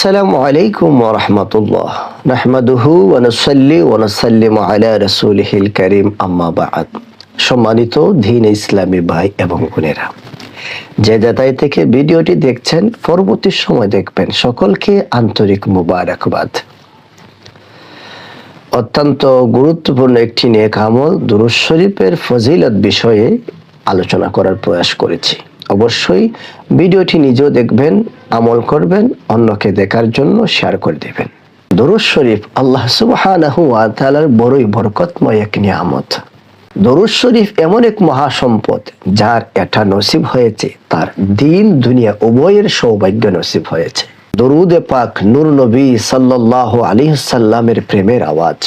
আসসালামু আলাইকুম ওরহমতুল্লাহ নাহমাদুহু ওয়ানুসাল্লি ওয়ানুসাল্লিম আলা রাসূলিহিল কারীম। আম্মা বা'দ। সম্মানিত দীন ইসলামী ভাই এবং বোনেরা, যে যাতাই থেকে ভিডিওটি দেখছেন, পরবর্তী সময় দেখবেন সকলকে আন্তরিক মুবারকবাদ। অত্যন্ত গুরুত্বপূর্ণ একটি নেক আমল দুরুজ শরীফের ফজিলত বিষয়ে আলোচনা করার প্রয়াস করেছি। অবশ্যই ভিডিওটি নিজেও দেখবেন, আমল করবেন, অন্যকে দেখার জন্য শেয়ার করে দেবেন। দরুজ শরীফ আল্লাহ তাআলার বড়ই বরকতময় এক নিয়ামত। দরুজ শরীফ এমন এক মহাসম্পদ যার এটা নসিব হয়েছে, তার দিন দুনিয়া উভয়ের সৌভাগ্য নসিব হয়েছে। দরুদে পাক নূর নবী সাল্লাল্লাহু আলাইহি সাল্লামের প্রেমের আওয়াজ।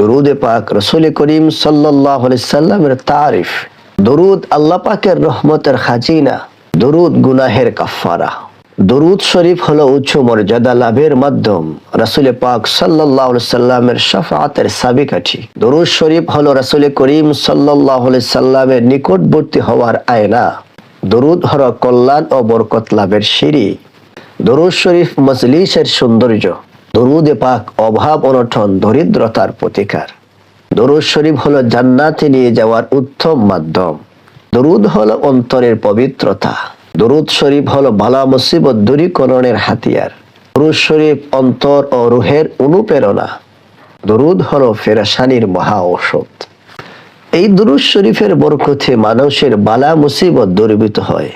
দরুদে পাক রসুল করিম সাল্লাল্লাহু আলাইহি সাল্লামের তারিফ। দরুদ আল্লাহ পাকের রহমতের খাজিনা, দরুদ গুনাহের কাফারা দরুদ শরীফ হলো উচ্চ মর্যাদা লাভের মাধ্যম। রাসুল পাক সাল্লাহ সাল্লামের শাফাতের সাবিকাঠি। দরুদ শরীফ হলো রাসুল করিম সাল্লাহ সাল্লামের নিকটবর্তী হওয়ার আয়না। দরুদ হল কল্যাণ ও বরকত লাভের সিঁড়ি। দরুদ শরীফ মজলিসের সৌন্দর্য। দরুদে পাক অভাব অনটন, দরিদ্রতার প্রতিকার। দরুদ শরীফ হলো জান্নাতে নিয়ে যাওয়ার উত্তম মাধ্যম। দরুদ হলো অন্তরের পবিত্রতা। দরুদ শরীফ হলো বালা মুসিবত দূরীকরণের হাতিয়ার। দরুদ শরীফ অন্তর ও রুহের অনুপ্রেরণা। দরুদ হলো ফেরাসানির মহা ঔষধ। এই দুরুদ শরীফের বরকতে মানুষের বালা মুসিবত দূরীভূত হয়।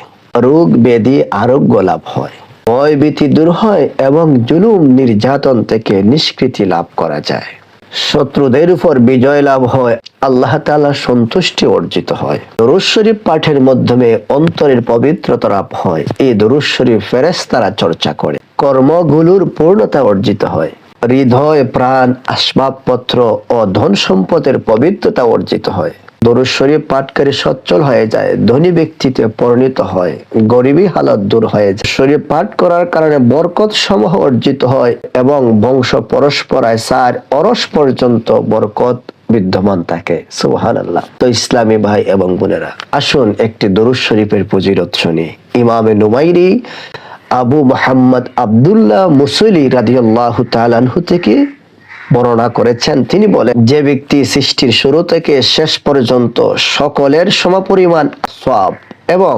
রোগ ব্যাধি আরোগ্য লাভ হয়। ভয় ভীতি দূর হয় এবং জুলুম নির্যাতন থেকে নিষ্কৃতি লাভ করা যায়। শত্রুদের উপর বিজয় লাভ হয়, আল্লাহ তালা সন্তুষ্টি অর্জিত হয়। দরুজ শরীফ পাঠের মাধ্যমে অন্তরের পবিত্রতা লাভ হয়। এই দরুজ শরীফ ফেরেশতারা চর্চা করে। কর্মগুলোর পূর্ণতা অর্জিত হয়। হৃদয়, প্রাণ, আসবাবপত্র ও ধন সম্পদের পবিত্রতা অর্জিত হয়। দরুদ শরীফ পাঠকারী সচ্ছল হয়ে যায়, ধনী ব্যক্তিতে পরিণত হয়, গরিবী হালত দূর হয়ে যায়। শরীফ পাঠ করার কারণে বরকত সমূহ অর্জিত হয় এবং বংশ পরস্পরায় সার অরস পর্যন্ত বরকত বিদ্যমান থাকে। সুবহান আল্লাহ তো ইসলামী ভাই এবং বোনেরা, আসুন একটি দরুদ শরীফের পুজিরত শুনি। ইমামে নুমাইরি আবু মোহাম্মদ আবদুল্লাহ মুসলি রাদিয়াল্লাহু তাআলাহু থেকে বর্ণনা করেছেন। তিনি বলেন, যে ব্যক্তি সৃষ্টির শুরু থেকে শেষ পর্যন্ত সকলের সমপরিমাণ সব এবং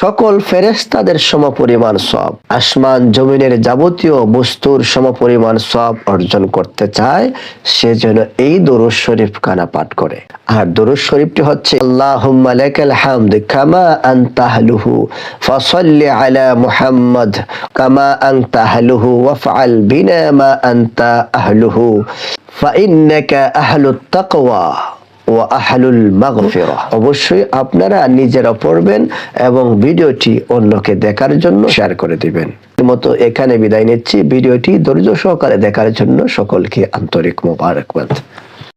সকল ফেরেস্তাদের সমপরিমাণ সব আসমান জমিনের যাবতীয় বস্তুর সমপরিমাণ সব অর্জন করতে চায়, সে যেন এই দরুদ শরীফ কানা পাঠ করে। আর দরুদ শরীফটি হচ্ছে, আল্লাহুম্মা লাকাল হামদ কামা ফাসাল্লি আলা মুহাম্মদ কামা ওয়াফআল বিনা মা আনতা আহলুহু ফাইন্নাকা আহলুত তাকওয়া মাগফিরা অবশ্যই আপনারা নিজেরা পড়বেন এবং ভিডিওটি অন্যকে দেখার জন্য শেয়ার করে দিবেন। মতো এখানে বিদায় নিচ্ছি। ভিডিওটি ধৈর্য সহকারে দেখার জন্য সকলকে আন্তরিক মোবারকবাদ।